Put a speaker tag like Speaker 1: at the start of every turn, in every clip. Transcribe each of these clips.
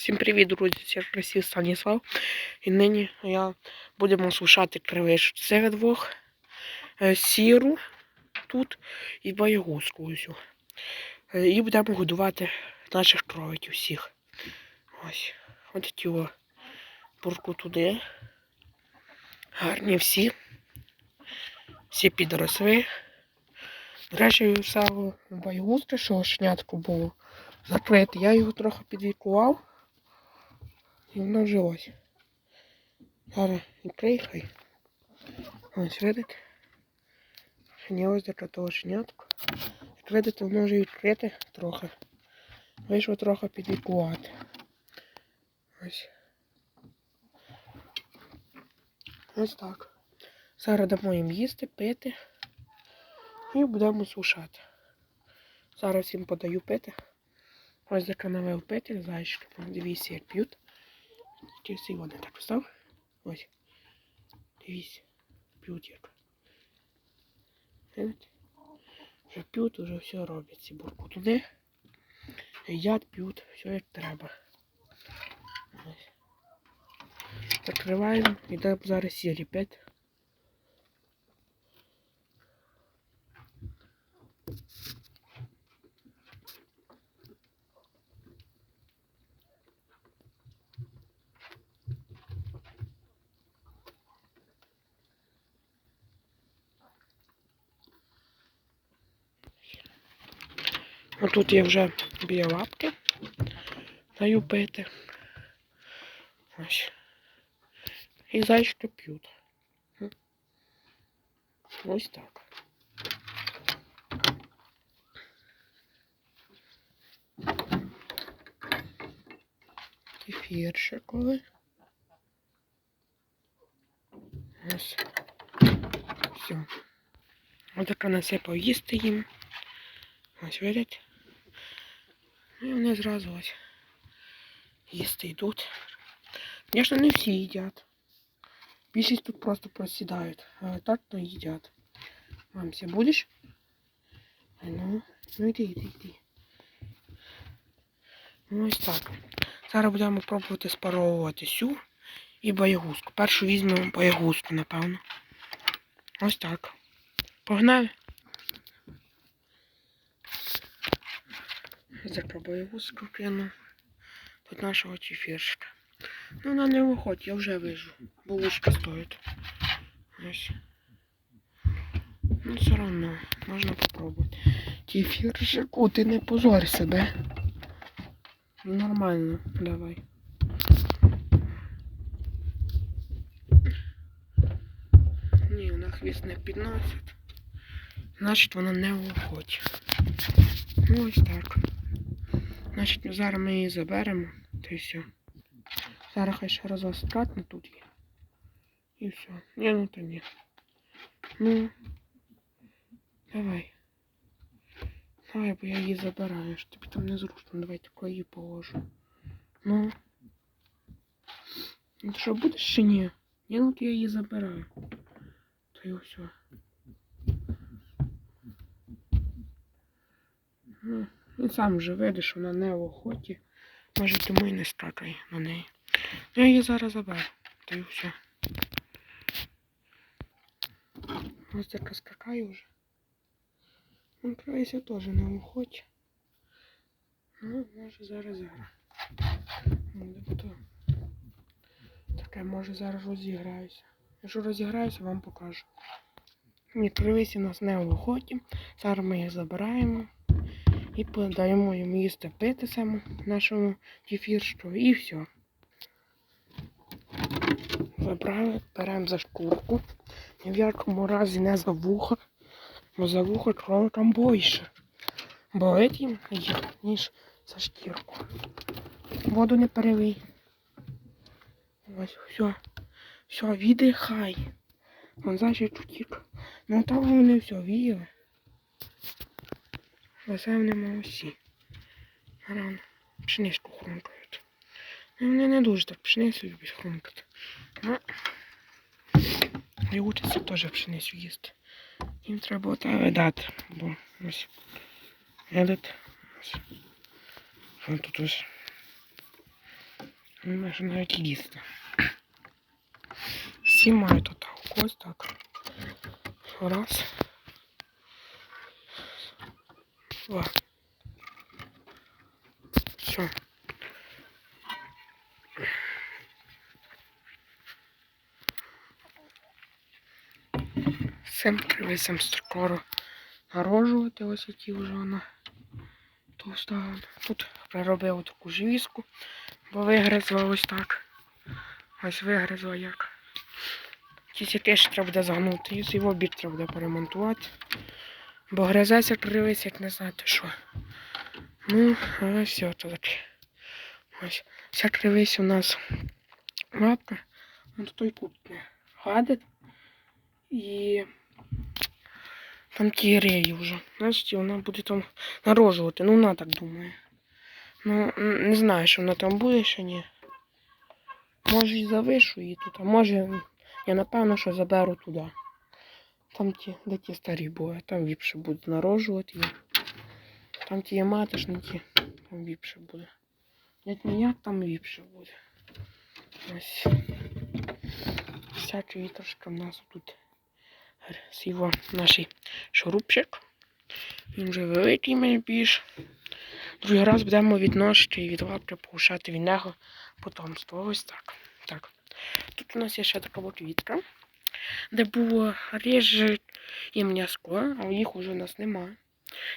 Speaker 1: Всім привіт, друзі! Це красив Станіслав. І нині я будемо сушати кривиш серед двох е, сіру тут і боягузку ось. Е, І будемо годувати наших кроликів всіх. Ось. Ось ті о бурку туди. Гарні всі. Всі підросли. До речі, сало що шнятку було закрите. Я його трохи підвікував. І воно вжилось. Зараз відкрий хай. Ось видите. Не ось до того шнятку. Як видите, воно вже відкрите трохи. Вийшло трохи підвікувати. Ось. Ось так. Зараз дамо їм їсти, пити. І будемо сушати. Зараз всім подаю пити. Ось за канавив пити, зайчики. Дивіться, як п'ють. Чи всі вони так постав? Ось. Дивіться. П'ють. Вже п'ють, вже все роблять ці бурку туди. Їдять, п'ють, все як треба. Ось. Закриваємо, йдемо зараз сірі пити. Отут я вже біля лапки. Даю пити. Ось. І зайчики п'ють. Ось так. Кефірчиковий. Ось. Все. Ось така насипав їсти їм. Ось видите? І вони зразу ось їсти йдуть. Звісно, не всі їдять. Більшість тут просто просідають, але так то їдять. Мамся, будеш? Ну, ну йди, йди, йди. Ну ось так. Зараз будемо пробувати спаровувати сю і боягузку. Першу візьмемо боягузку, напевно. Ось так. Погнали. Запробую вузку кину. Тут нашого чефіршка. Ну, вона не виходить, я вже вижу. Вушка стоїть. Ось. Ну, все одно, можна попробувати. Кефірчику, ти не позорь себе. Ну, Нормально, давай. Ні, вона хвіст не підносить. Значить, вона не виходить. Ну, ось так. Значить, зараз ми її заберемо. Та й все. Зараз хай ще раз стратне тут є. І все. Ні, ну то ні. Ну. Давай. Давай, бо я її забираю. Що тобі там незручно. Давай тако її положу. Ну. Ну ти що, будеш чи ні? Ні, ну то я її забираю. То й все. Ну, сам вже видиш, вона не в охоті. Може тому і не скакає на неї. Я її зараз заберу. Та й все. Ось така скакає вже. Ну, крайся теж не в охоті. Ну, може зараз то. Таке, може зараз розіграюся. Якщо розіграюся, вам покажу. Ні, кривись у нас не в охоті. Зараз ми її забираємо. І подаємо йому їсти пити саме нашому кефірщу і все. Забрали, беремо за шкурку. Ні в якому разі не за вуха, бо за вуха кроликам більше. Болить їм, ніж за шкірку. Воду не перелий. Ось, все. Все, віддихай. Вон значить утік. Ну там вони все віяли. Веселі усі. Рано. Пшеничку хрумкають. Ну, вони не дуже так пшеницю люблять хрумкати. Ну, і учаться теж пшеницю їсти. Їм треба оте дати, бо ось. Едет. Ось. Тут ось. Не може навіть їсти. Всі мають отак. Ось так. Раз. Два. Все. Цим привезем скоро народжувати ось які вже вона товста. Тут приробив таку живіску, бо вигризла ось так. Ось вигризла як. Тільки теж треба буде загнути. І його бік треба буде поремонтувати. Бо гризеться кривись, як не знати що. Ну, але все тут. Ось. Вся кривись у нас лапка. От той не гадить. І там ті реї вже. Значить, вона буде там народжувати. Ну, вона так думає. Ну, не знаю, що вона там буде, чи ні. Може і завишу її тут, а може я напевно, що заберу туди. Там ті, де ті старі були, там віпше буде народжувати її. Там ті є матишники, там віпше буде. Як ніяк, там віпше буде. Ось. Всячої трошки в нас тут сіво наш шурупчик. Він вже великий мене більш. Другий раз будемо відносити і від лапки повишати від нього потомство. Ось так. так. Тут у нас є ще така от вітка, де було реже і м'яско, а їх уже у нас немає.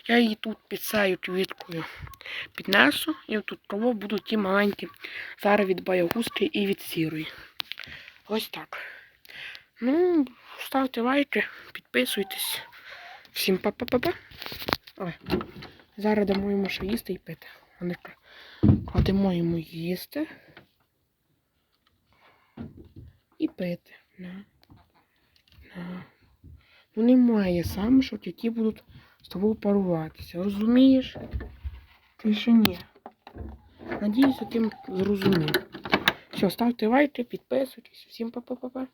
Speaker 1: Я її тут під цією квіткою піднесу, і тут кого будуть ті маленькі зараз від баягузки і від сірої. Ось так. Ну, ставте лайки, підписуйтесь. Всім па-па-па-па. Зараз дамо йому ще їсти і пити. Не кладемо йому їсти. І пити. Ну немає саме, що тільки будуть з тобою паруватися. Розумієш? Ти ще ні. Надіюся, ти зрозумів. Все, ставте лайки, підписуйтесь. Всім па-па-па-па.